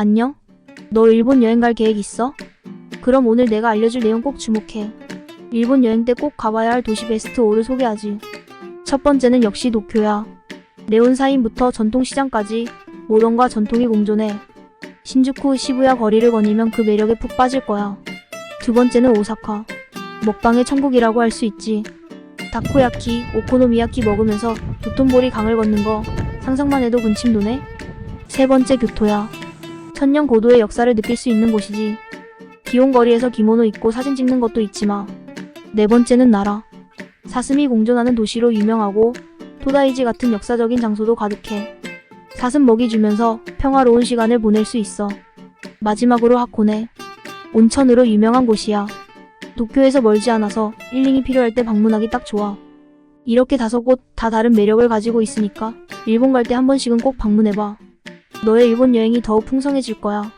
안녕? 너 일본 여행 갈 계획 있어? 그럼 오늘 내가 알려줄 내용 꼭 주목해. 일본 여행 때 꼭 가봐야 할 도시 베스트 5를 소개하지. 첫 번째는 역시 도쿄야. 네온사인부터 전통시장까지 모던과 전통이 공존해. 신주쿠 시부야 거리를 거니면 그 매력에 푹 빠질 거야. 두 번째는 오사카. 먹방의 천국이라고 할 수 있지. 다코야키, 오코노미야키 먹으면서 도톤보리 강을 걷는 거 상상만 해도 군침 도네. 세 번째 교토야. 천년 고도의 역사를 느낄 수 있는 곳이지. 기온거리에서 기모노 입고 사진 찍는 것도 있지만. 네 번째는 나라. 사슴이 공존하는 도시로 유명하고 토다이지 같은 역사적인 장소도 가득해. 사슴 먹이 주면서 평화로운 시간을 보낼 수 있어. 마지막으로 하코네. 온천으로 유명한 곳이야. 도쿄에서 멀지 않아서 힐링이 필요할 때 방문하기 딱 좋아. 이렇게 다섯 곳 다 다른 매력을 가지고 있으니까 일본 갈 때 한 번씩은 꼭 방문해봐. 너의 일본 여행이 더욱 풍성해질 거야.